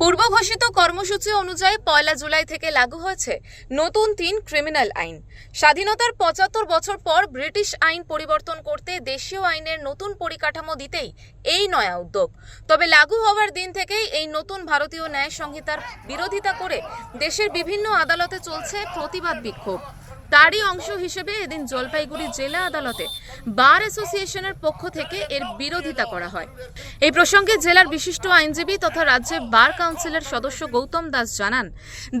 পূর্ব ঘোষিত কর্মসূচি অনুযায়ী পয়লা জুলাই থেকে লাগু হয়েছে নতুন তিন ক্রিমিনাল আইন। স্বাধীনতার পঁচাত্তর বছর পর ব্রিটিশ আইন পরিবর্তন করতে দেশীয় আইনের নতুন পরিকাঠামো দিতেই এই নয়া উদ্যোগ। তবে লাগু হওয়ার দিন থেকেই এই নতুন ভারতীয় ন্যায় সংহিতার বিরোধিতা করে দেশের বিভিন্ন আদালতে চলছে প্রতিবাদ বিক্ষোভ। তারই অংশ হিসেবে এদিন জলপাইগুড়ি জেলা আদালতে বার অ্যাসোসিয়েশনের পক্ষ থেকে এর বিরোধিতা করা হয়। এই প্রসঙ্গে জেলার বিশিষ্ট আইনজীবী তথা রাজ্যের বার কাউন্সিলের সদস্য গৌতম দাস জানান,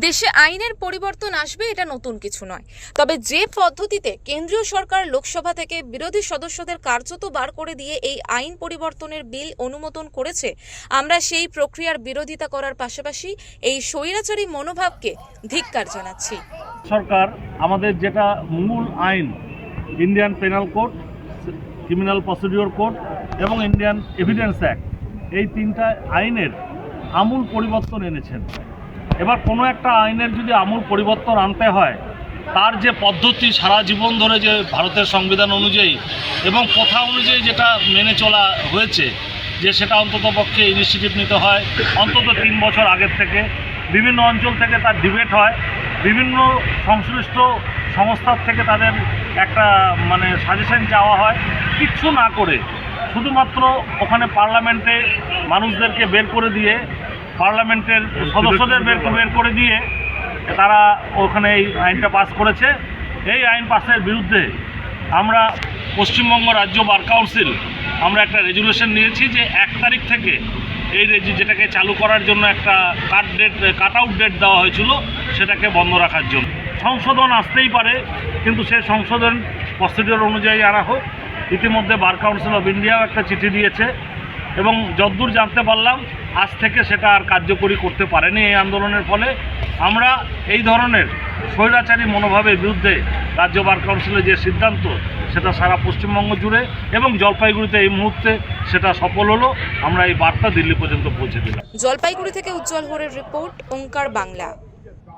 দেশে আইনের পরিবর্তন আসবে এটা নতুন কিছু নয়। তবে যে পদ্ধতিতে কেন্দ্রীয় সরকার লোকসভা থেকে বিরোধী সদস্যদের কার্যত বার করে দিয়ে এই আইন পরিবর্তনের বিল অনুমোদন করেছে, আমরা সেই প্রক্রিয়ার বিরোধিতা করার পাশাপাশি এই স্বৈরাচারী মনোভাবকে ধিক্কার জানাচ্ছি। সরকার আমাদের যেটা মূল আইন, Indian penal code, criminal procedure code এবং ইন্ডিয়ান এভিডেন্স অ্যাক্ট, এই তিনটা আইনের আমূল পরিবর্তন এনেছেন। এবার কোনো একটা আইনের যদি আমূল পরিবর্তন আনতে হয়, তার যে পদ্ধতি সারা জীবন ধরে যে ভারতের সংবিধান অনুযায়ী এবং প্রথা অনুযায়ী যেটা মেনে চলা হয়েছে, যে সেটা অন্তত পক্ষে ইনিশিয়েটিভ নিতে হয়, অন্তত তিন বছর আগের থেকে। বিভিন্ন অঞ্চল থেকে তার ডিবেট হয়। বিভিন্ন সংশ্লিষ্ট সংস্থার থেকে তাদের একটা মানে সাজেশন চাওয়া হয়। কিচ্ছু না করে শুধুমাত্র ওখানে পার্লামেন্টে মানুষদেরকে বের করে দিয়ে পার্লামেন্টের সদস্যদের বের বের করে দিয়ে তারা ওখানে এই আইনটা পাস করেছে। এই আইন পাসের বিরুদ্ধে আমরা পশ্চিমবঙ্গ রাজ্য বার কাউন্সিল আমরা একটা রেজুলেশন নিয়েছি যে এক তারিখ থেকে এই রেজি যেটাকে চালু করার জন্য একটা cut date cut out date দেওয়া হয়েছিল সেটাকে বন্ধ রাখার জন্য। সংশোধন আসতেই পারে, কিন্তু সেই সংশোধন প্রসিডিওর অনুযায়ী আনা হোক, ইতিমধ্যে বার কাউন্সিল অফ ইন্ডিয়াও একটা চিঠি দিয়েছে এবং যদ্দূর জানতে পারলাম, আজ থেকে সেটা আর কার্যকরী করতে পারেনি এই আন্দোলনের ফলে। আমরা এই ধরনের স্বৈরাচারী মনোভাবের বিরুদ্ধে রাজ্য বার কাউন্সিলের যে সিদ্ধান্ত, সেটা সারা পশ্চিমবঙ্গ জুড়ে এবং জলপাইগুড়িতে এই মুহূর্তে সেটা সফল হলো। আমরা এই বার্তা দিল্লি পর্যন্ত পৌঁছে দিলাম। জলপাইগুড়ি থেকে উজ্জ্বল হোরের রিপোর্ট, ওঙ্কার বাংলা।